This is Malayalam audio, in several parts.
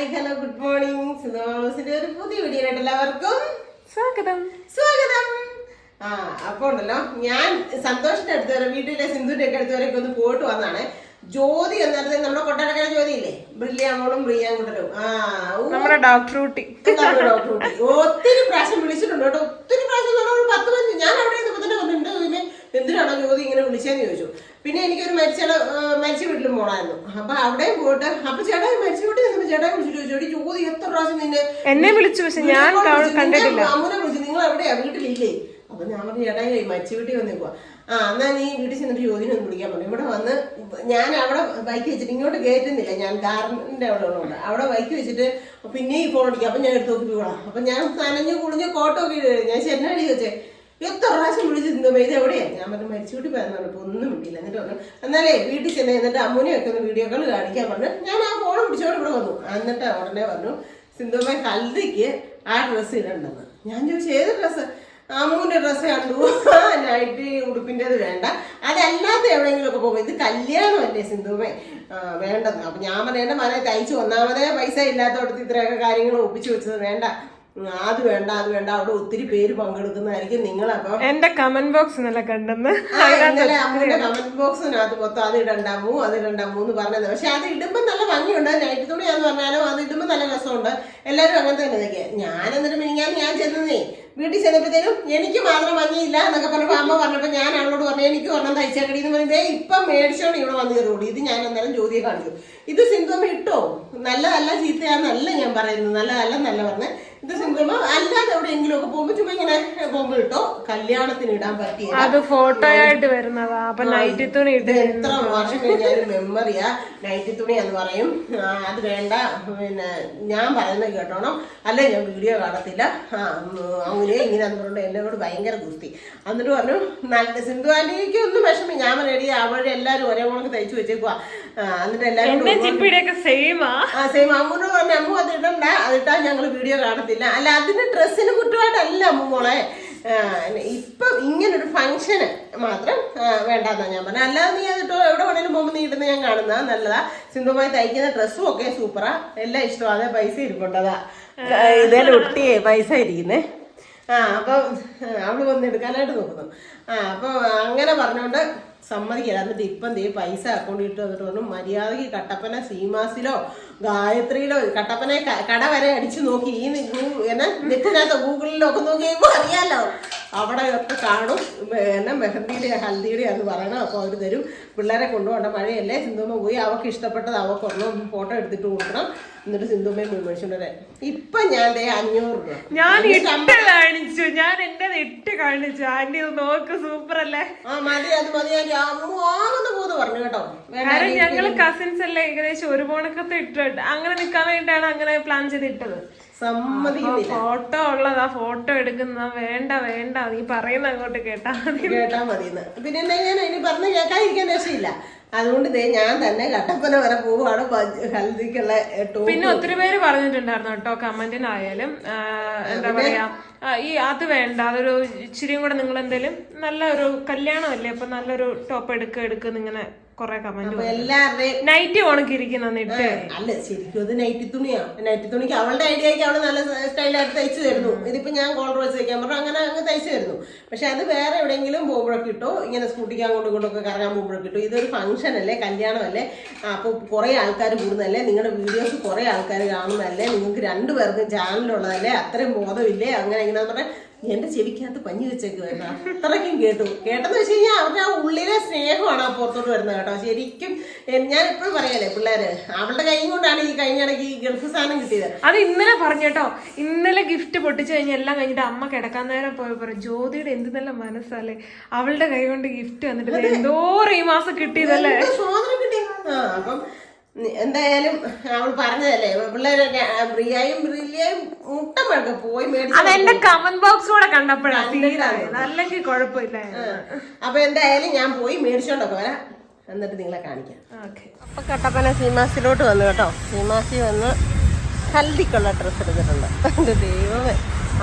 Hi hello good morning. സുധമാസിന്റെ ഒരു പുതിയ വീഡിയോയിലായിട്ട് എല്ലാവർക്കും സ്വാഗതം. സ്വാഗതം. ആ അപ്പൊ ഉണ്ടല്ലോ ഞാൻ സന്തോഷിന്റെ അടുത്ത് വരെ വീട്ടിലെ സിന്ധുവിന്റെ ഒക്കെ അടുത്ത് വരെയൊക്കെ ഒന്ന് പോയിട്ട് വന്നാണ് ജ്യോതി എന്നേരത്തെ നമ്മുടെ കൊട്ടാരക്കര ജ്യോതി ഇല്ലേ ബ്രില്ലിയാമോളും ബ്രിയാങ്കുട്ടനും ആ നമ്മുടെ ഡോക്ടർ കുട്ടി ഡോക്ടർ കുട്ടി? ഒത്തിരി പ്രാവശ്യം വിളിച്ചിട്ടുണ്ട് കേട്ടോ. ഒത്തിരി പ്രാവശ്യം ഞാൻ അവിടെ ഇരുന്നപ്പോ തന്നെ വന്നിട്ടുണ്ട് ഇതിനെ എന്തിനാണോ ജ്യോതി ഇങ്ങനെ വിളിച്ചതെന്ന് ചോദിച്ചു. പിന്നെ എനിക്കൊരു മരിച്ച മരിച്ച വീട്ടിലും പോണായിരുന്നു. അപ്പൊ അവിടെയും പോയിട്ട് അപ്പൊ ചേട്ടാ മരിച്ച വീട്ടിൽ നിന്നപ്പോ ചേട്ടാ വിളിച്ചു ചോദിച്ചു "എടി, ജ്യോതി എത്ര പ്രാവശ്യം നിന്നെ എന്നെ വിളിച്ചു പക്ഷെ ഞാൻ കണ്ടിട്ടില്ല. അമ്മനെ വിളിച്ചു. നിങ്ങൾ എവിടെയാ വീട്ടിലില്ലേ? അപ്പൊ ഞാൻ പറഞ്ഞു ചേട്ടാ മരിച്ച വീട്ടിൽ വന്നേക്കുവാ. ആ എന്നാ നീ വീട്ടിൽ ചെന്നിട്ട് ജ്യോതിനെ ഒന്ന് വിളിക്കാൻ പറഞ്ഞു ഇവിടെ വന്ന് ഞാൻ അവിടെ ബൈക്ക് വെച്ചിട്ട് ഇങ്ങോട്ട് കയറ്റുന്നില്ല. ഞാൻ ഗാർഡന്റെ അവിടെ ഉള്ളതുകൊണ്ട്. അവിടെ ബൈക്ക് വെച്ചിട്ട് പിന്നെ ഈ ഫോൺ അടിക്കുക അപ്പൊ ഞാൻ എടുത്ത് നോക്കി പോകണം അപ്പൊ ഞാൻ നനഞ്ഞു കുളിഞ്ഞ് കോട്ടൊക്കെ ഇടുകയാണ്. ഞാൻ ചെന്നടി വെച്ചേ. എത്ര പ്രാവശ്യം വിളിച്ച് ഇന്ന് ഇത് എവിടെയാണ് ഞാൻ പറഞ്ഞു മരിച്ചു വീട്ടിൽ പോയെന്ന് പറഞ്ഞപ്പോ ഒന്നും കിട്ടിയില്ല എന്നിട്ട് പറഞ്ഞു എന്നാലേ വീട്ടിൽ ചെന്ന്. എന്നിട്ട് അമ്മൂനെ ഒക്കെ ഒന്ന് വീഡിയോ കോൾ കാണിക്കാൻ പറഞ്ഞു. ഞാൻ ആ ഫോൺ പിടിച്ചോണ്ട് ഇവിടെ വന്നു. എന്നിട്ട് ഉടനെ പറഞ്ഞു സിന്ധുമ്മ ഹൽദിക്ക് ആ ഡ്രസ്സ് ഇടണ്ടെന്ന്. ഞാൻ ചോദിച്ചു ഏത് ഡ്രസ്സ് അമ്മൂന്റെ ഡ്രസ്സ് കണ്ടു. നൈറ്റ് ഉടുപ്പിന്റെത് വേണ്ട. അതല്ലാത്ത എവിടെയെങ്കിലും ഒക്കെ പോകും. ഇത് കല്യാണമല്ലേ സിന്ധുമേ വേണ്ടത് അപ്പം ഞാൻ പറയേണ്ട മനെ തയ്ച്ചു ഒന്നാമതേ പൈസ ഇല്ലാത്തടത്ത് ഇത്രയൊക്കെ കാര്യങ്ങൾ ഒപ്പിച്ചു വെച്ചത് വേണ്ട. അത് വേണ്ട അത് വേണ്ട അവിടെ ഒത്തിരി പേര് പങ്കെടുക്കുന്നതായിരിക്കും നിങ്ങളപ്പോ. എന്റെ കമന്റ് ബോക്സ് ഇന്നലെ കണ്ടെന്ന്. ഇന്നലെ കമന്റ് ബോക്സിനകത്ത് മൊത്തം അത് ഇടണ്ടാമോ അത് ഇടണ്ടാമോ എന്ന് പറഞ്ഞത്. പക്ഷെ അത് ഇടുമ്പോ നല്ല ഭംഗിയുണ്ട്. നൈറ്റ് തുണിയാന്ന് പറഞ്ഞാലും അത് ഇടുമ്പോ നല്ല രസമുണ്ട്. എല്ലാവരും അങ്ങനെ തന്നെ ഇതൊക്കെ. ഞാൻ എന്നിട്ട് മിനിഞ്ഞാന്ന് ഞാൻ ചെന്നേ വീട്ടിൽ ചെന്നപ്പോഴത്തേനും എനിക്ക് മാത്രം ഭംഗിയില്ല എന്നൊക്കെ പറഞ്ഞപ്പോ അമ്മ പറഞ്ഞപ്പോ ഞാൻ അവളോട് പറഞ്ഞു എനിക്ക് ഒരെണ്ണം തയ്ച്ചേക്കടി എന്ന് പറയുമ്പോ ഇപ്പൊ മേടിച്ചോണ്ട് ഇവിടെ വന്ന് കയറുള്ളൂ ഇത് ഞാൻ അന്നേരം ജ്യോതിയെ കാണിച്ചു. ഇത് സിന്ധുമ്മ ഇട്ടോ? നല്ലതല്ല ചീത്തയാന്നല്ല ഞാൻ പറയുന്നത്. നല്ലതല്ല നല്ല പറഞ്ഞത് ഇത് സിന്ധുമ്മ അല്ലാതെ എവിടെയെങ്കിലും ഒക്കെ പോകുമ്പോ ചുമ്മാ ഇങ്ങനെ പോകുമ്പോ ഇട്ടോ? കല്യാണത്തിന് ഇടാൻ പറ്റിയ അത് ഫോട്ടോ ആയിട്ട് വരുന്നതാ. അപ്പൊ നൈറ്റി തുണി ഇട്ട് എത്ര വർഷം കഴിഞ്ഞാലും മെമ്മറിയാ നൈറ്റി തുണി എന്ന് പറയും. അത് വേണ്ട. പിന്നെ ഞാൻ പറയുന്നത് കേട്ടോണം. അല്ലെ ഞാൻ വീഡിയോ കാണത്തില്ല. അങ്ങനെ ഇങ്ങനെ എന്ന് എന്നോട് ഭയങ്കര ഗുസ്തി. എന്നിട്ട് പറഞ്ഞു നല്ല സിന്ധു ആന്റിക്ക് ഒന്നും വിഷമം. ഞാൻ റെഡി അവരുടെ എല്ലാരും ഒരേ കണക്ക് തയ്ച്ചു വെച്ചേക്കുവാ. എന്നിട്ട് എല്ലാവരും സെയിം ആ. സെയിം അമ്മൂന്ന് പറഞ്ഞ അമ്മു അത് ഇടണ്ട. അതിട്ടാ ഞങ്ങൾ വീഡിയോ കാണത്തില്ല. അല്ല അതിന്റെ ഡ്രസ്സിന് കുറ്റമായിട്ടല്ല മോളെ. ഇപ്പം ഇങ്ങനൊരു ഫംഗ്ഷന് മാത്രം വേണ്ടെന്നാണ് ഞാൻ പറഞ്ഞത് അല്ലാതെ നീ അതിട്ടോ എവിടെ വേണേലും പോകുമ്പോൾ നീ ഇടുന്ന ഞാൻ കാണുന്ന നല്ലതാ. സിന്ധുമായി തയ്ക്കുന്ന ഡ്രസ്സും ഒക്കെ സൂപ്പറാ. എല്ലാം ഇഷ്ടമാ അതെ പൈസ ഇരിക്കേണ്ടതാ ഇതേ ഒട്ടിയേ പൈസ ഇരിക്കുന്നേ. ആ അപ്പം അവൾ വന്നെടുക്കാനായിട്ട് നോക്കുന്നു. ആ അപ്പോൾ അങ്ങനെ പറഞ്ഞുകൊണ്ട് സമ്മതിക്കില്ല. എന്നിട്ട് ഇപ്പം ദേ പൈസ അക്കൗണ്ടിൽ ഇട്ട് വന്നിട്ട് പറഞ്ഞു മര്യാദയ്ക്ക് കട്ടപ്പന സീമാസിലോ ഗായത്രിയിലോ കട്ടപ്പനെ കട വരെ അടിച്ചു നോക്കി. ഈ എന്നാ നെറ്റിനകത്ത് ഗൂഗിളിലോ ഒക്കെ നോക്കിയപ്പോൾ അറിയാലോ. അവിടെ ഒക്കെ കാണും. എന്നാ മെഹന്തിയുടെ ഹൽദിയുടെ എന്ന് പറയണം. അപ്പോൾ അവർ തരും. പിള്ളേരെ കൊണ്ടുപോകണ്ട. മഴയല്ലേ സിന്ധുമ്മ പോയി. അവർക്ക് ഇഷ്ടപ്പെട്ടത് അവൾക്ക് ഒന്ന് ഫോട്ടോ എടുത്തിട്ട് കൊടുക്കണം. എന്നിട്ട് സിന്ധുമ്മയെ പോയി വരെ ഇപ്പം ഞാൻ ദേ അഞ്ഞൂറ് രൂപ. ഞാൻ ഇട്ട് കാണിച്ചു. ഞാൻ എന്റെ ഇട്ട് കാണിച്ചു. ആന്റി നോക്ക്. സൂപ്പർ അല്ലേ ആ മതി അത് മതി ഞാൻ പറഞ്ഞു കേട്ടോ. കാരണം ഞങ്ങൾ കസിൻസ് എല്ലാം ഏകദേശം ഒരു പോണക്കത്തെ ഇട്ടിട്ട് അങ്ങനെ നിക്കാൻ വേണ്ടിയാണ് അങ്ങനെ പ്ലാൻ ചെയ്ത് ഇട്ടത് സമ്മതിക്കുന്നില്ല ഫോട്ടോ ഉള്ളതാ ഫോട്ടോ എടുക്കുന്ന വേണ്ട വേണ്ട നീ പറയുന്ന അങ്ങോട്ട് കേട്ടാ മതി. കേട്ടാ മതി പിന്നെ ഞാൻ ഇനി പറഞ്ഞ് കേൾക്കാതിരിക്കാൻ രക്ഷയില്ല. അതുകൊണ്ട് ദേ ഞാൻ തന്നെ കട്ടപ്പന വരെ പോവാണ് ഹൽദിക്കുള്ള പിന്നെ ഒത്തിരി പേര് പറഞ്ഞിട്ടുണ്ടായിരുന്നു കേട്ടോ കമന്റിനായാലും എന്താ പറയാ? ഈ അത് വേണ്ട അതൊരു ഇച്ചിരിയും കൂടെ നിങ്ങൾ എന്തെങ്കിലും നല്ല ഒരു കല്യാണമല്ലേ? അപ്പൊ നല്ലൊരു ടോപ്പ് എടുക്ക എടുക്കുന്ന ഇങ്ങനെ കൊറേ കമന്റ് എല്ലാവരുടെയും നൈറ്റ് ഉണക്കിയിരിക്കുന്ന ഇട്ട് അല്ല ശരിക്കും അത് നൈറ്റി തുണിയാ. നൈറ്റി തുണിക്ക് അവളുടെ ഐഡിയക്ക് അവൾ നല്ല സ്റ്റൈലായിട്ട് തയ്ച്ചു തരുന്നു. ഇതിപ്പോ ഞാൻ കോളർ വെച്ച് തയ്ക്കാൻ പറഞ്ഞു അങ്ങനെ അങ്ങ് തയ്ച്ചു തരുന്നു. പക്ഷെ അത് വേറെ എവിടെയെങ്കിലും പോകുമ്പോഴൊക്കെ ഇട്ടോ ഇങ്ങനെ സ്കൂട്ടിക്ക് അങ്ങോട്ടും ഇങ്ങോട്ടൊക്കെ കറങ്ങാൻ പോകുമ്പോഴൊക്കെ ഇട്ടോ ഇതൊരു ഫംഗ്ഷൻ അല്ലേ? കല്യാണമല്ലേ? അപ്പോൾ കുറേ ആൾക്കാർ കൂടുന്നതല്ലേ? നിങ്ങളുടെ വീഡിയോസ് കുറേ ആൾക്കാർ കാണുന്നതല്ലേ? നിങ്ങൾക്ക് രണ്ടുപേർക്കും ചാനലുള്ളതല്ലേ അത്രയും ബോധമില്ലേ? അങ്ങനെ ഇങ്ങനെ പറഞ്ഞാൽ എന്റെ ചെവിക്കകത്ത് പഞ്ഞി വെച്ചേക്കുവായിരുന്നു. അത്രയ്ക്കും കേട്ടു. കേട്ടെന്ന് വെച്ച് കഴിഞ്ഞാൽ അവരുടെ ആ ഉള്ളിലെ സ്നേഹമാണ് ആ പുറത്തോട്ട് വരുന്നത് കേട്ടോ. ശരിക്കും ഞാൻ എപ്പോഴും പറയാലേ പിള്ളേര് അവളുടെ കൈ കൊണ്ടാണ് ഈ കഴിഞ്ഞ ഇടയ്ക്ക് ഈ ഗൾഫ് സാധനം കിട്ടിയത്. അത് ഇന്നലെ പറഞ്ഞു കേട്ടോ. ഇന്നലെ ഗിഫ്റ്റ് പൊട്ടിച്ചു കഴിഞ്ഞാൽ എല്ലാം കഴിഞ്ഞിട്ട് അമ്മ കിടക്കാൻ നേരം പോയപ്പോൾ ജ്യോതിയുടെ എന്ത് നല്ല മനസ്സല്ലേ. അവളുടെ കൈ കൊണ്ട് ഗിഫ്റ്റ് വന്നിട്ട് എന്തോ എന്തോരം ഈ മാസം കിട്ടിയതല്ലേ. സ്വാതന്ത്ര്യം കിട്ടിയ അപ്പം എന്തായാലും അവൾ പറഞ്ഞതല്ലേ? പിള്ളേരെ ബ്രിയായും ബ്രില്ലിയായും മുട്ടം വേണ്ട പോയി മേടിച്ചു അതെന്റെ കമന്റ് ബോക്സ് കൂടെ കണ്ടപ്പോഴാണ് അല്ലെങ്കിൽ കുഴപ്പമില്ലായിരുന്നു അപ്പൊ എന്തായാലും ഞാൻ പോയി മേടിച്ചോണ്ടൊക്കെ വരാം. എന്നിട്ട് നിങ്ങളെ കാണിക്കാം. അപ്പൊ കട്ടപ്പന സീമാസിലോട്ട് വന്നു കേട്ടോ. സീമാസി വന്ന് ഹൽദിക്കുള്ള ഡ്രസ്സ് എടുത്തിട്ടുണ്ട്. എന്റെ ദൈവമേ.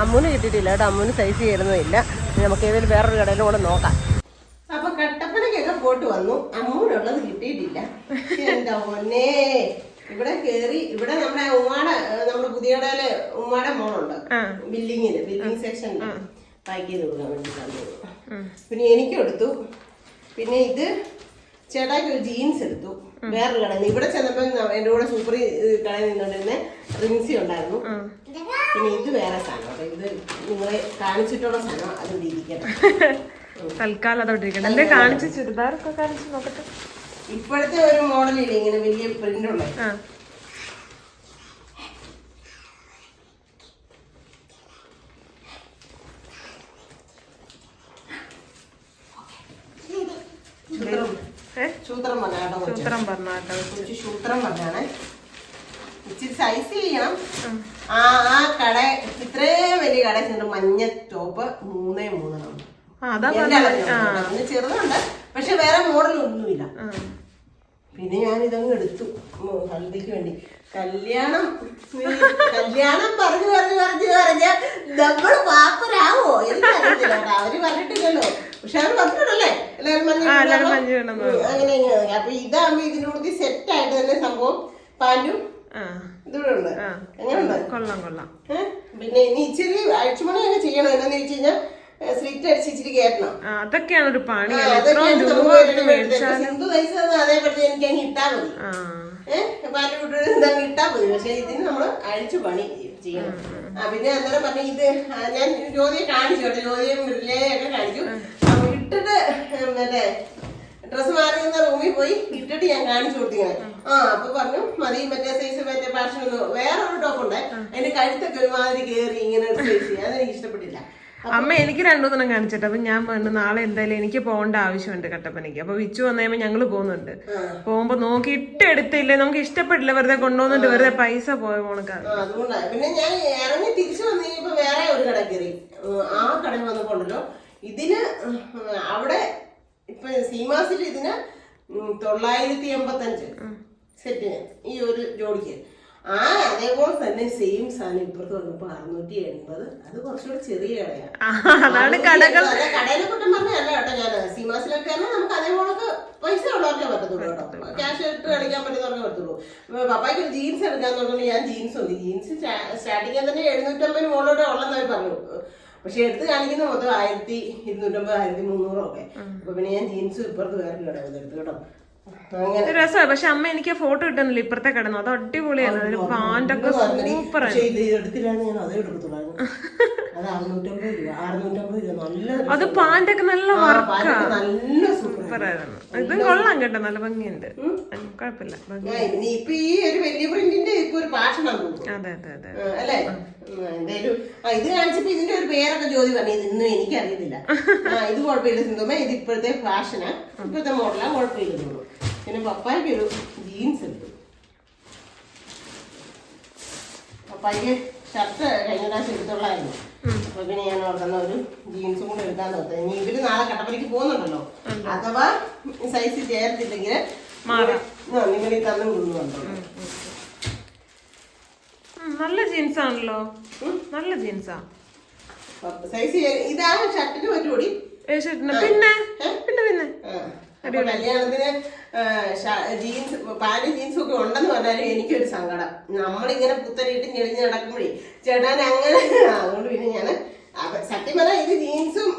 അമ്മൂന് കിട്ടിയിട്ടില്ല കേട്ടോ. അമ്മൂന് സൈസ് ചേരുന്നില്ല നമുക്ക് ഏതെങ്കിലും വേറൊരു കടയിലും കൂടെ നോക്കാം. അപ്പൊ കട്ടപ്പനക്കൊക്കെ പോട്ട് വന്നു. അമ്മൂനുള്ളത് കിട്ടിയിട്ടില്ല. എന്താ ഒന്നേ ഇവിടെ കേറി ഇവിടെ നമ്മുടെ ഉമ്മാടെ പുതിയ കടയിൽ ഉമ്മാടെ മോളുണ്ട്. ബില്ലിങ്ങിന് ബില്ലിംഗ് സെക്ഷനിൽ പാക്ക് ചെയ്ത് കൊടുക്കാൻ വേണ്ടി. പിന്നെ എനിക്കും എടുത്തു. പിന്നെ ഇത് ചേട്ടാക്ക് ഒരു ജീൻസ് എടുത്തു. വേറൊരു കടയിൽ നിന്ന്. ഇവിടെ ചെന്നപ്പോൾ എന്റെ കൂടെ സൂപ്പർ കടയിൽ നിന്നുകൊണ്ടിരുന്ന റിൻസി ഉണ്ടായിരുന്നു. പിന്നെ ഇത് വേറെ സാധനം. ഇത് നിങ്ങളെ കാണിച്ചിട്ടുള്ള സാധനം. അത് ഇരിക്കട്ടെ. തൽക്കാലം അതോട്ടിരിക്കണം എന്റെ കാണിച്ച് ചുരിദാറൊക്കെ കാണിച്ച് നോക്കട്ടെ. ഇപ്പോഴത്തെ ഒരു മോഡലില്ല ഇങ്ങനെ വലിയ പ്രിന്റ് ഉള്ള? ആ. സൂത്രം ഏ? സൂത്രം പറഞ്ഞ കേട്ടോ കൊച്ചു. സൂത്രം പറഞ്ഞാട്ടോ സൂത്രം പറഞ്ഞാണ്. ഇച്ചിരി സൈസ് ചെയ്യണം. ആ. ആ കട ഇത്രയും വലിയ കട ചെന്നിട്ട് മഞ്ഞ ടോപ്പ് മൂന്നേ മൂന്ന് ചെറുതുണ്ട്. പക്ഷെ വേറെ മോഡൽ ഒന്നുമില്ല. പിന്നെ ഞാൻ ഇതങ്ങ് എടുത്തു ഹൽദിക്ക് വേണ്ടി. കല്യാണം. കല്യാണം പറഞ്ഞു പറഞ്ഞു പറഞ്ഞു പറഞ്ഞ. നമ്മൾ പാപ്പരാവോ? എനിക്കറിയത്തില്ല അവർ പറഞ്ഞിട്ടില്ലല്ലോ. പക്ഷെ പറഞ്ഞിട്ടുണ്ടല്ലേ? എല്ലാവരും ഇടുമ്പോ, മഞ്ഞ അങ്ങനെ അപ്പൊ ഇതാകുമ്പോ ഇതിനോട് സെറ്റ് ആയിട്ട് തന്നെ സംഭവം പാന്റും ആ. ഇതൂടെ ഉണ്ട്. കൊള്ളാം കൊള്ളാം. പിന്നെ ഇനി ഇച്ചിരി അഴിച്ചുമണിയൊക്കെ ചെയ്യണം. എന്നാന്ന് ചോദിച്ചു കഴിഞ്ഞാൽ സ്ലിറ്റ് കയറ്റണം അതൊക്കെയാണ് ഒരു പണി. സിന്ധു തയ്ച്ച അതേപടി എനിക്ക് അങ്ങ് ഇട്ടാ മതി. ആ. ഏഹ് പാൽ വിട്ട് ഇതങ്ങ് ഇട്ടാ മതി. പക്ഷെ ഇതിന് നമ്മൾ അഴിച്ചു പണി ചെയ്യണം. ആ പിന്നെ അന്നേരം പറഞ്ഞ ഇത് ആ, ഞാൻ ജ്യോതിയെ കാണിച്ചു കേട്ടോ. ജ്യോതിയെ മൃഗലയൊക്കെ കാണിച്ചു. അപ്പൊ ഇട്ടിട്ട് ഉം, മറ്റേ ഡ്രസ് മാറിയിരുന്ന റൂമിൽ പോയി ഇട്ടിട്ട് ഞാൻ കാണിച്ചു കൊടുത്തിങ്ങനെ. ആ അപ്പൊ പറഞ്ഞു മതി മറ്റേ സൈസ് മറ്റേ ഫാഷൻ വേറെ ഒരു ടോപ്പ് ഉണ്ട്. അതിന്റെ കഴുത്തൊക്കെ ഒരുമാതിരി കയറി ഇങ്ങനെ ഒരു സൈസ് അതെനിക്ക് ഇഷ്ടപ്പെട്ടില്ല. അമ്മ എനിക്ക് രണ്ടുമൂന്നെണ്ണം കാണിച്ചിട്ട് അപ്പൊ ഞാൻ പറഞ്ഞു നാളെ എന്തായാലും എനിക്ക് പോകേണ്ട ആവശ്യമുണ്ട് കട്ടപ്പനയ്ക്ക്. അപ്പൊ വിച്ചു വന്നു കഴിയുമ്പോ ഞങ്ങൾ പോകുന്നുണ്ട്. പോകുമ്പോ നോക്കിയിട്ട് എടുത്തില്ലേ നമുക്ക് ഇഷ്ടപ്പെട്ടില്ല വെറുതെ കൊണ്ടുപോകുന്നുണ്ട് വെറുതെ പൈസ പോയ പോണക്കാണ്. പിന്നെ ഞാൻ ഇറങ്ങി തിരിച്ചു വന്നു കഴിഞ്ഞപ്പോ വേറെ ഒരു കട കയറി. ആ കടയിൽ വന്നപ്പോണ്ടല്ലോ ഇതിന് അവിടെ ഇപ്പൊ സീമാസിൽ ഇതിന് തൊള്ളായിരത്തി എൺപത്തഞ്ച് സെറ്റിന് ഈ ഒരു ജോഡിക്ക്. ആ അതേപോലെ തന്നെ സെയിം സാധനം ഇപ്പുറത്ത് വന്നപ്പോ അറുന്നൂറ്റി എൺപത്. അത് കുറച്ചുകൂടെ ചെറിയ കടയാണ് കടയിലെ കുറ്റം പറഞ്ഞല്ല കേട്ടോ ഞാൻ. സീമാസിലൊക്കെ നമുക്ക് അതേപോലെ പൈസ ഉള്ളവർക്കേ പറ്റത്തുള്ളൂ കേട്ടോ. ക്യാഷ് ഇട്ട് കളിക്കാൻ പറ്റുന്നവർക്കേ പറ്റത്തുള്ളൂ. പപ്പായ്ക്ക് ഒരു ജീൻസ് എടുക്കാൻ തുടങ്ങി ഞാൻ ജീൻസ് നോക്കി ജീൻസ് സ്റ്റാർട്ടിങ്ങിൽ തന്നെ എഴുന്നൂറ്റമ്പതിന് മുകളിലോട്ട് ഉള്ളെന്ന് അവർ പറഞ്ഞു. പക്ഷെ എടുത്ത് കാണിക്കുന്ന മൊത്തം ആയിരത്തി ഇരുന്നൂറ്റമ്പത് ആയിരത്തി മുന്നൂറോ ഒക്കെ അപ്പൊ പിന്നെ ഞാൻ ജീൻസ് ഇപ്പുറത്ത് വേറെ കടയിൽ എടുത്തു കേട്ടോ. രസമാണ്. പക്ഷെ അമ്മ എനിക്ക് ഫോട്ടോ കിട്ടുന്നില്ല ഇപ്പുറത്തെ കിടന്നു. അത് അടിപൊളിയാണ് ഒരു ഒക്കെ സൂപ്പർ അതേ വർക്കാണ് പാന്റൊക്കെ നല്ല ആ, വർക്കാ നല്ല സൂപ്പർ ആയിരുന്നു. ഇതും കൊള്ളാം കേട്ടോ. നല്ല ഭംഗിയുണ്ട്. കുഴപ്പമില്ല. അതെ അതെ അതെ. അല്ലേ? ഇത് കാണിച്ചപ്പോ ഇതിന്റെ ഒരു പേരൊക്കെ ജോലി പറഞ്ഞു. ഇതൊന്നും എനിക്കറിയത്തില്ല. ഇത് കുഴപ്പമില്ല സിന്ധുമ ഇത് ഇപ്പോഴത്തെ ഫാഷനാ ഇപ്പോഴത്തെ മോഡലാ കുഴപ്പമില്ലെന്നുള്ളൂ പിന്നെ പപ്പായ്ക്ക് ഒരു ജീൻസ് എടുത്തു പപ്പായ്ക്ക് ഷർട്ട് കഴിഞ്ഞ പ്രാവശ്യം എടുത്തുള്ളായിരുന്നു അപ്പൊ പിന്നെ ഞാൻ ഓർക്കുന്ന ഒരു ജീൻസും കൂടെ എടുക്കാൻ നോക്കാം. ഇനി ഇവർ നാളെ കട്ടപ്പനയ്ക്ക് പോകുന്നുണ്ടല്ലോ. അഥവാ സൈസ് ചേർത്തില്ലെങ്കിൽ. നിങ്ങൾ ഈ തന്നു വിടുന്നുണ്ടോ നല്ല ജീൻസ് ആണല്ലോ. നല്ല ജീൻസാ. സൈസ് ഇതാ ഷർട്ടിന് ഒരു കൂടി പിന്നെ? കല്യാണത്തിന് ജീൻസ് പാൽ ജീൻസും ഒക്കെ ഉണ്ടെന്ന് പറഞ്ഞാലും എനിക്കൊരു സങ്കടം. നമ്മളിങ്ങനെ പുത്തരിയിട്ട് ഞെളിഞ്ഞ് നടക്കുമ്പോഴേ ചേട്ടാൻ അങ്ങനെ അതുകൊണ്ട് പിന്നെ ഞാൻ സത്യം പറഞ്ഞാൽ ഇത് ജീൻസും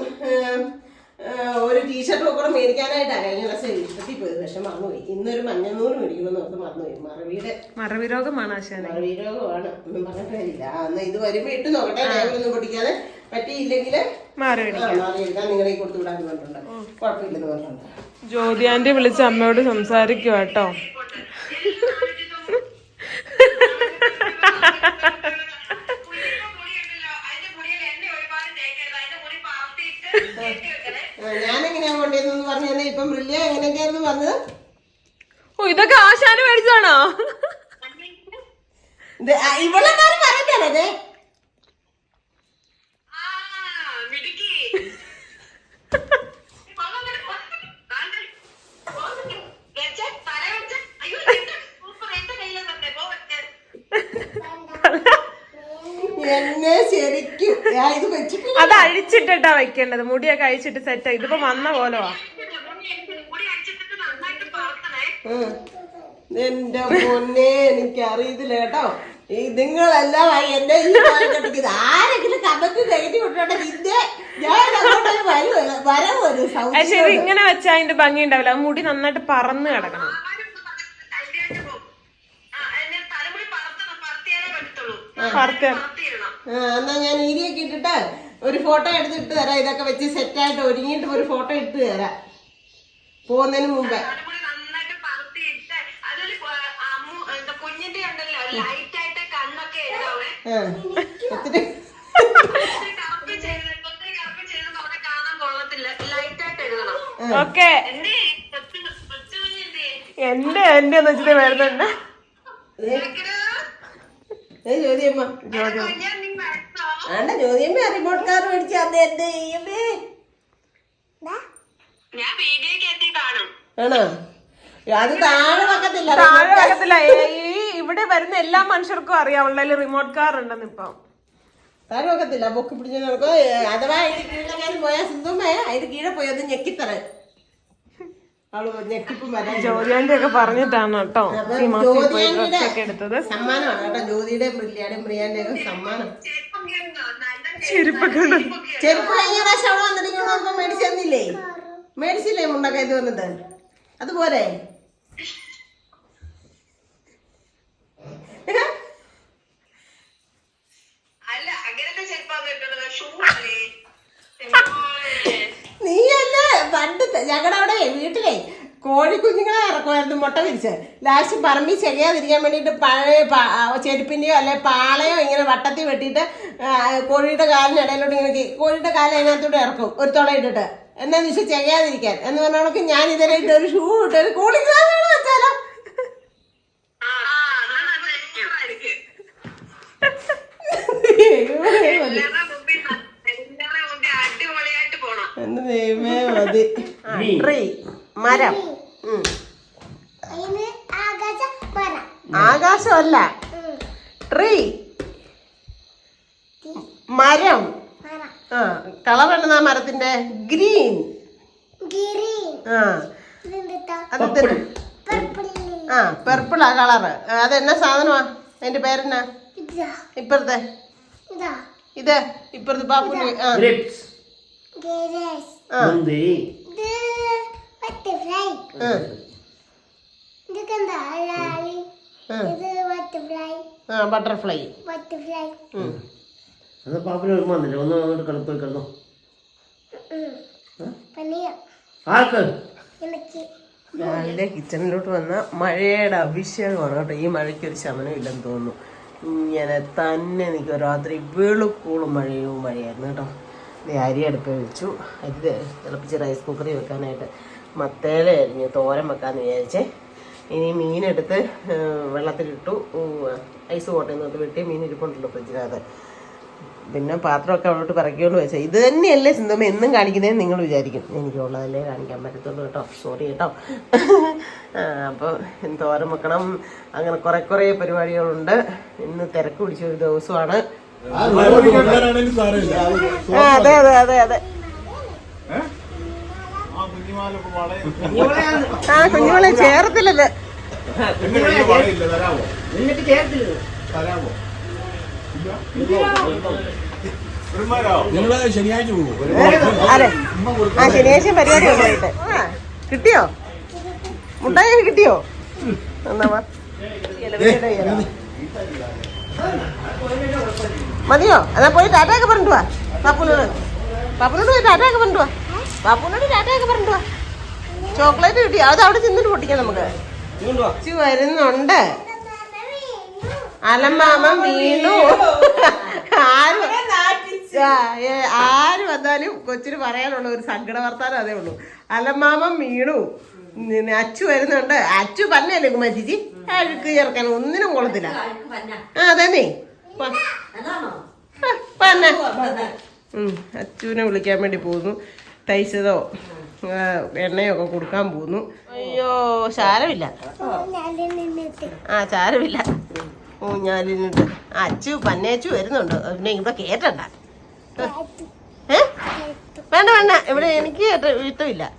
ഒരു ടീഷർട്ടും ഒക്കെ മേടിക്കാനായിട്ടാണ് കഴിഞ്ഞ ദിവസം ഇഷ്ടത്തിൽ പോയത്. പക്ഷെ മറന്നുപോയി. ഇന്നൊരു മഞ്ഞന്നൂറ് മേടിക്കണമെന്ന് ഓർത്ത് മറന്നുപോയി. മറവിയുടെ മറവിരോഗമാണ് മറവി മറവിരോഗമാണ്. ഒന്നും പറഞ്ഞിട്ടില്ല എന്നാ ഇത് വരുമ്പോ ഇട്ട് നോക്കട്ടെ. ഒന്നും പൊട്ടിക്കാതെ പറ്റിയില്ലെങ്കിൽ നിങ്ങളെ കൊടുത്തു വിടാൻ പറഞ്ഞിട്ടുണ്ട് കുഴപ്പമില്ലെന്ന് പറഞ്ഞിട്ടുണ്ട്. ജ്യോതി ആന്റി വിളിച്ച് അമ്മയോട് സംസാരിക്കുക കേട്ടോ. ഞാനെങ്ങനെയാ പറഞ്ഞു തന്നെ ഇപ്പം ബ്രില്ലിയ എങ്ങനെയൊക്കെയായിരുന്നു പറഞ്ഞത്? ഓ ഇതൊക്കെ ആശാന് മേടിച്ചാണോ ഇവളെ ആ, എന്നെ ശരിക്കും. ഞാൻ ഇത് വെച്ചിട്ടില്ല. അത് അഴിച്ചിട്ടിട്ടാ വെക്കേണ്ടത്. മുടിയൊക്കെ അഴിച്ചിട്ട് സെറ്റ് ഇതിപ്പോ വന്ന പോലവാ. ഉം. എന്റെ പൊന്നെ എനിക്ക് അറിയത്തില്ല കേട്ടോ. ഈ നിങ്ങളെല്ലാം ആയി എന്നെ ഈ ആരെങ്കിലും കമന്റ് കയറ്റി ഇട്ടിട്ടുണ്ടെങ്കിൽ ഇതിന്റെ ഞാൻ അങ്ങോട്ടൊരു വരും വരം ഒരു പക്ഷെ ഇത് ഇങ്ങനെ വെച്ചാ അതിന്റെ ഭംഗി ഉണ്ടാവില്ല. ആ മുടി നന്നായിട്ട് പറന്ന് കിടക്കണം. പറത്ത് എന്നാ ഞാൻ ഈരിയൊക്കെ ഇട്ടിട്ട് ഒരു ഫോട്ടോ എടുത്തിട്ട് തരാം. ഇതൊക്കെ വെച്ച് സെറ്റായിട്ട് ഒരുങ്ങിയിട്ട് ഒരു ഫോട്ടോ ഇട്ട് തരാം. പോകുന്നതിന് മുമ്പേ. കുഞ്ഞിന്റെ ഉണ്ടല്ലോ ലൈറ്റ് ആയിട്ട് കണ്ണൊക്കെ എഴുതാവേ ആ. ഒത്തിരി കറുപ്പ് ചെയ്ത് ഒത്തിരി കറുപ്പ് ചെയ്ത് അവിടെ കാണാൻ കൊള്ളത്തില്ല. ലൈറ്റ് ആയിട്ട് എഴുതണം. ഓക്കെ. എന്റെ എന്റെ എന്ന് വെച്ചിട്ട് വരുന്നുണ്ട് ജ്യോതിയമ്മ വരച്ചോ ആണ്ട ജ്യോതിയമ്മ റിമോട്ട് കാർ മേടിച്ച് അന്ന് എന്ത് ആണോ? അത് താഴെ വെക്കത്തില്ല താഴെ വെക്കത്തില്ല. ഈ ഇവിടെ വരുന്ന എല്ലാ മനുഷ്യർക്കും അറിയാം ഉള്ളതിൽ റിമോട്ട് കാർ ഉണ്ടെന്ന് ഇപ്പം. താഴെ വെക്കത്തില്ല പൊക്കി പിടിച്ച് നടക്കോ? അഥവാ അതിന് കീഴെങ്ങാനും പോയാൽ സിന്ധുമേ അതിന് കീഴെ പോയി അത് ഞെക്കിത്തറ അവൾ ഞെക്കിപ്പം വരാൻ ജോലിയാന്റെ ഒക്കെ പറഞ്ഞിട്ടാണ് കേട്ടോ. ഈ മാസം എടുത്തത്. സമ്മാനമാണ് കേട്ടോ. ജ്യോതിയുടെ ബ്രില്ലിയാടെ പ്രിയാന്റെ ഒക്കെ സമ്മാനം ചെരുപ്പൊക്കെ. ചെരുപ്പ് കഴിഞ്ഞ പ്രാവശ്യം അവിടെ വന്നിട്ട് മേടിച്ചു തന്നില്ലേ? മേടിച്ചില്ലേ മുണ്ടൊക്കെ ഇത് വന്നിട്ട്? അതുപോലെ. നീ അല്ലേ പണ്ട് ഞങ്ങളുടെ അവിടെ വീട്ടിലേ ഇറക്കുമായിരുന്നു മുട്ട വിരിച്ച് ലാസ്റ്റ് പറമ്പി ചെകയാതിരിക്കാൻ വേണ്ടിയിട്ട് പഴയ ചെരുപ്പിന്റെയോ അല്ലെ പാളയോ ഇങ്ങനെ വട്ടത്തിൽ വെട്ടിയിട്ട് കോഴിയുടെ കാലിന് ഇടയിലോട്ട് ഇങ്ങനെ കോഴിയുടെ കാൽ അതിനകത്തൂടെ ഇറക്കും ഒരു തുള ഇട്ടിട്ട്. എന്നാന്ന് വെച്ചാൽ ചെകയാതിരിക്കാൻ എന്ന് പറഞ്ഞോണക്ക് ഞാൻ ഇതുവരെ ഇട്ട് ഒരു ഷൂ ഇട്ട് ഒരു കൂളിംഗ് ഗ്ലാസ് വെച്ചാലോ. എന്ത് എന്നാ മതി. ഇഷ്ടമായിരിക്കും എല്ലാവരുടെ മുമ്പിൽ ന- എല്ലാവരുടെ മുമ്പിൽ അടിപൊളിയായിട്ട് പോണം എന്റെ ദൈവമേ മതി ട്രീ മരം ഉം. ആകാശമല്ല ട്രീ. മരം. ആ കളർ ആ മരത്തിന്റെ? ഗ്രീൻ. ആ. അത് തരും ആ പെർപ്പിൾ ആ കളറ് അതെന്നാ സാധനമാ? അതിന്റെ പേരെന്നാ? ഇപ്പുറത്തെ. ഇത്. ഇപ്പറത്തെ പാപ്പുന് ആ. ആ. ആ, ആ ബട്ടർഫ്ലൈ അത് പാപ്പിന് ഓർമ്മ വന്നില്ല ഒന്ന് അങ്ങോട്ട് കിടന്നു പോയി കിടന്നു. ആർക്ക്? രാവിലെ കിച്ചണിലോട്ട് വന്ന മഴയുടെ അഭിഷേകമാണ് കേട്ടോ. ഈ മഴയ്ക്ക് ഒരു ശമനം ഇല്ലെന്ന് തോന്നുന്നു. ഇങ്ങനെ തന്നെ നിൽക്കും. രാത്രി വെളുക്കൂളും മഴയും മഴയായിരുന്നു കേട്ടോ. ദേ അരി അടുപ്പ് വെച്ചു. അരി ദേ തിളപ്പിച്ച് റൈസ് കുക്കറി വെക്കാനായിട്ട് മത്തേല അരിഞ്ഞ് തോരൻ വെക്കാമെന്ന് വിചാരിച്ചേ. ഇനി മീനെടുത്ത് വെള്ളത്തിലിട്ടു ഐസ് കോട്ടയിൽ നിന്ന് വെട്ടി മീൻ ഇരിപ്പുണ്ടല്ലോ ഫ്രിഡ്ജിനകത്ത്. പിന്നെ പാത്രമൊക്കെ അവിടോട്ട് പറക്കിക്കൊണ്ട് വെച്ചാൽ ഇത് തന്നെയല്ലേ സിന്ധമ്മ എന്നും കാണിക്കുന്നതെന്ന് നിങ്ങൾ വിചാരിക്കും. എനിക്കുള്ളതല്ലേ കാണിക്കാൻ പറ്റത്തുള്ളൂ കേട്ടോ. സോറി കേട്ടോ. അപ്പോൾ തോരം വെക്കണം. അങ്ങനെ കുറേ കുറേ പരിപാടികളുണ്ട്. ഇന്ന് തിരക്ക് പിടിച്ച ഒരു ദിവസമാണ്. അതെ അതെ അതെ അതെ. ആ കുഞ്ഞുങ്ങളെ ചേർത്തില്ലത് എന്റെ കയ്യിൽ വളയില്ല തരാമോ എന്നിട്ട് ചേർത്തില്ല തരാമോ ഒരുമാരോ നിങ്ങൾ ശനിയാഴ്ച അതെ. ആ ശനിയാഴ്ച പരിപാടി ഉണ്ടായിട്ട് ആ കിട്ടിയോ? മുട്ടായി കിട്ടിയോ? മതിയോ? അതാ പോയി ടാറ്റയൊക്കെ പറഞ്ഞിട്ട് വാ. പാപ്പുനോട്. പാപ്പുനോട് പോയി ടാറ്റയൊക്കെ പറഞ്ഞിട്ട് വാ. പാപ്പുനോട് ടാറ്റയൊക്കെ പറഞ്ഞോ ചോക്ലേറ്റ് കിട്ടി. അത് അവിടെ ചെന്നിട്ട് പൊട്ടിക്കാം നമുക്ക്. വരുന്നുണ്ട്. അലമാമൻ വീണു. ആര് ആര് വന്നാലും കൊച്ചിന് പറയാനുള്ള ഒരു സങ്കട വർത്താനം അതേ ഉള്ളൂ. അലമാമൻ വീണു. അച്ചു വരുന്നുണ്ട്. അച്ചു പറഞ്ഞല്ലേ കുമാരിജി അഴുക്ക് ചേർക്കാൻ ഒന്നിനും കൊള്ളത്തില്ല. ആ അതന്നെ. പറഞ്ഞ. പന്നെ അച്ചുവിനെ വിളിക്കാൻ വേണ്ടി പോകുന്നു. തയ്ച്ചതോ എണ്ണയൊക്കെ കൊടുക്കാൻ പോന്നു. അയ്യോ ചാരമില്ല ആ ചാരമില്ല ഊഞ്ഞാലിനിട്ട്. ആ, അച്ചു പന്നേച്ചു വരുന്നുണ്ട്. പിന്നെ ഇവിടെ കേട്ടണ്ട ഏ? വേണ്ട വേണ്ട. ഇവിടെ എനിക്ക് കേട്ട- ഇഷ്ടമില്ല.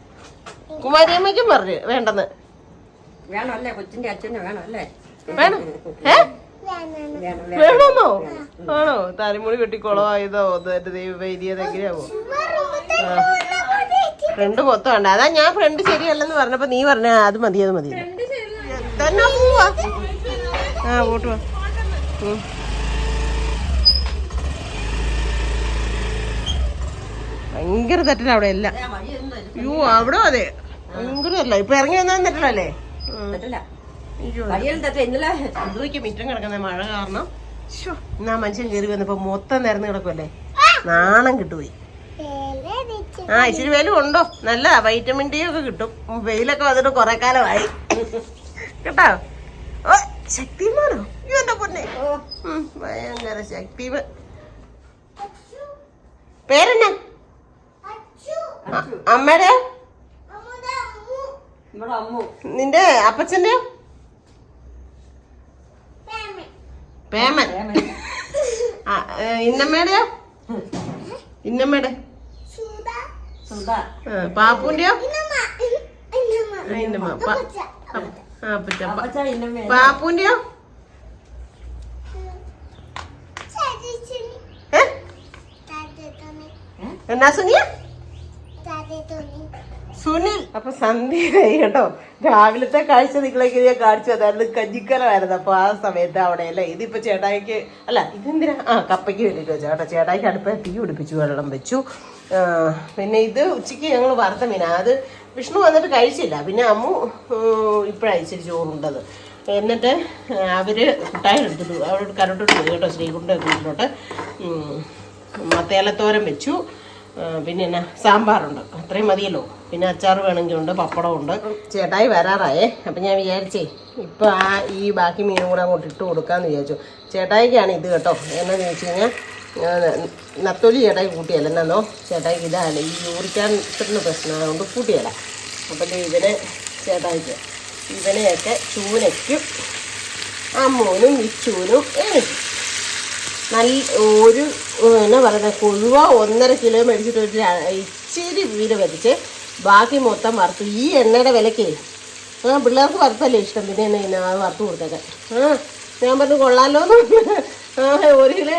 കുമാരിയമ്മയ്ക്കും പറഞ്ഞു വേണ്ടെന്ന്. വേണമല്ലേ? കൊച്ചിന്റെ അച്ഛന് വേണമല്ലേ? വേണം. ഏ? വേണമെന്നോ ആണോ? താരമുടി കെട്ടി കുളമായതോ എന്റെ ദൈവം ഇരിയത് എങ്ങനെയാവോ? ഫ്രണ്ട് മൊത്തം ഉണ്ട്. അതാ ഞാൻ ഫ്രണ്ട് ശരിയല്ലെന്ന് പറഞ്ഞപ്പോ നീ പറഞ്ഞ അത് മതി അത് മതി. തന്നെ പോവാ. ആ പോട്ട് വാ. ഭയങ്കര തെറ്റല അവിടെ എല്ലാം. അയ്യോ അവിടെ അതെ? ഭയങ്കര തെറ്റല. ഇപ്പൊ ഇറങ്ങി വന്നാൽ തെറ്റലല്ലേ അയ്യോ. ഇതുവയ്ക്ക് മിറ്റം കിടക്കുന്ന മഴ കാരണം ആ മനുഷ്യൻ കയറി വന്നപ്പോ മൊത്തം നിരന്ന് കിടക്കുമല്ലേ നാണം കിട്ടുപോയി. ആ ഇച്ചിരി വെയിലും ഉണ്ടോ? നല്ല വൈറ്റമിൻ ഡി ഒക്കെ കിട്ടും. വെയിലൊക്കെ വന്നിട്ട് കുറെ കാലമായി. കേട്ടോ? ഓ ശക്തിമാനോ? അയ്യോ, എന്റെ പൊന്നെ. ഉം, ഭയങ്കര ശക്തിമാൻ. പേരെന്നാ? അമ്മയുടെ? നിന്റെ അപ്പച്ചന്റെയോ? പേമൻ. ഇന്നമ്മയുടെയോ ഇന്നമ്മയുടെ പാപ്പുന്റെയോ? ഇന്നമ്മ. പാപ്പുന്റെയോ? എന്നാ സുനിയ? സുനിൽ. അപ്പൊ സന്ധ്യയായി കേട്ടോ. രാവിലത്തെ കാഴ്ച നിങ്ങളേക്ക് ഞാൻ കാണിച്ചു അതായത് കഞ്ഞിക്കലമായിരുന്നു. അപ്പൊ ആ സമയത്ത് അവിടെ അല്ലേ? ഇതിപ്പോ ചേട്ടായിക്ക് അല്ല ഇതെന്തിനാ? ആ കപ്പയ്ക്ക് വേണ്ടിട്ട് വെച്ചു കേട്ടോ. ചേട്ടായിക്ക് അടുപ്പ തീ പിടിപ്പിച്ചു വെള്ളം വെച്ചു. പിന്നെ ഇത് ഉച്ചയ്ക്ക് ഞങ്ങൾ വറുത്ത മീനാ. അത് വിഷ്ണു വന്നിട്ട് കഴിച്ചില്ല. പിന്നെ അമ്മു ഇപ്പോഴയച്ചിരി ചോറുണ്ടത്. എന്നിട്ട് അവർ കുട്ടായി എടുത്തിട്ട് അവരോട് കരോട്ടോട്ട് പോയി കേട്ടോ ശ്രീകുണ്ടോട്ട് വീട്ടിലോട്ട്. മത്തേലത്തോരൻ വെച്ചു. പിന്നെ എന്നാ സാമ്പാറുണ്ട്. അത്രയും മതിയല്ലോ. പിന്നെ അച്ചാർ വേണമെങ്കിൽ ഉണ്ട് പപ്പടം ഉണ്ട്. ചേട്ടായി വരാറായേ. അപ്പം ഞാൻ വിചാരിച്ചേ ഇപ്പം ആ ഈ ബാക്കി മീനും കൂടെ അങ്ങോട്ട് ഇട്ട് കൊടുക്കാമെന്ന് വിചാരിച്ചു. ചേട്ടായിക്കാണ് ഇത് കേട്ടോ. എന്നാന്ന് ചോദിച്ചു കഴിഞ്ഞാൽ നത്തൊലി ചേട്ടായി കൂട്ടിയല്ല. എന്നാന്നോ? ചേട്ടായിക്ക് ഇതാണ്. ഈ യൂറിക്കാൻസിന് പ്രശ്നമായതുകൊണ്ട് കൂട്ടിയല്ല. അപ്പം ഇതിനെ ചേട്ടായിക്ക് ഇവനെയൊക്കെ ചൂനയ്ക്കും. അമ്മൂനും വിച്ചൂനും എനിക്ക് നല്ല ഒരു എന്നാ പറയുന്നത് കൊഴുവ ഒന്നര കിലോ മേടിച്ചിട്ട് ഒരു ഇച്ചിരി വീട് വരച്ച് ബാക്കി മൊത്തം വറുത്തു. ഈ എണ്ണയുടെ വിലക്കേ. ആ പിള്ളേർക്ക് വറുത്തല്ലേ ഇഷ്ടം. പിന്നെ എന്നെ അത് വറുത്ത് കൊടുത്തത് ആ ഞാൻ പറഞ്ഞു കൊള്ളാലോ ആ ഒരു കിലോ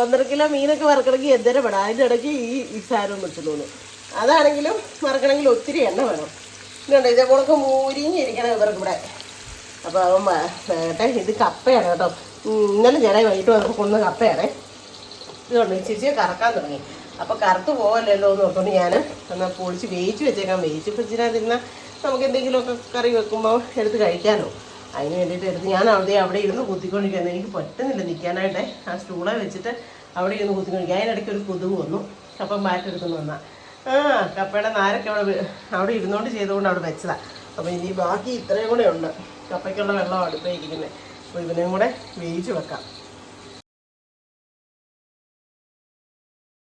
ഒന്നര കിലോ മീനൊക്കെ വറുക്കണമെങ്കിൽ എന്തേരം വേണം. അതിന്റെ ഇടയ്ക്ക് ഈ ഈ സാധനം വെച്ചു തോന്നുന്നു. അതാണെങ്കിലും വറുക്കണമെങ്കിൽ ഒത്തിരി എണ്ണ വേണം. ഇതുണ്ട്? ഇതേ കൂടെ മൂരിഞ്ഞിരിക്കണം ഇവർക്ക് ഇവിടെ. അപ്പോൾ അവൻ ഇത് കപ്പയാണ് കേട്ടോ. ഇന്നലെ ചേട്ടായി വൈകിട്ട് വന്നപ്പോൾ കൊണ്ടുവന്ന കപ്പയാണേ. ഇതുകൊണ്ട് ചേച്ചി കറക്കാൻ തുടങ്ങി. അപ്പോൾ കറുത്ത് പോകല്ലോ എന്ന് ഓർത്തുകൊണ്ട് ഞാൻ എന്നാൽ പൊളിച്ച് വേവിച്ച് വെച്ചേക്കാൻ വേവിച്ച് വെച്ചിരുന്നാൽ നമുക്ക് എന്തെങ്കിലുമൊക്കെ കറി വെക്കുമ്പോൾ എടുത്ത് കഴിക്കാനോ അതിന് വേണ്ടിയിട്ട് എടുത്ത് ഞാൻ അവിടെ അവിടെ ഇരുന്ന് കുത്തിക്കൊണ്ടിരിക്കുന്നത് എനിക്ക് പറ്റുന്നില്ല നിൽക്കാനായിട്ട്. ആ സ്റ്റൂളെ വെച്ചിട്ട് അവിടെ ഇരുന്ന് കുത്തിക്കൊണ്ടിരിക്കുക അതിനിടയ്ക്ക് ഒരു കൊതുക് വന്നു. അപ്പം മാറ്റെടുക്കുന്നു വന്നാൽ ആ കപ്പയുടെ നാരൊക്കെ അവിടെ അവിടെ ഇരുന്നുകൊണ്ട് ചെയ്തുകൊണ്ട് അവിടെ വെച്ചതാണ് അപ്പോൾ ഇനി ബാക്കി ഇത്രയും കൂടെ ഉണ്ട്. കപ്പയ്ക്കുള്ള വെള്ളം അടുപ്പേ ഇരിക്കുന്നത് അപ്പോൾ ഇതിനെയും കൂടെ വേവിച്ച് വെക്കാം.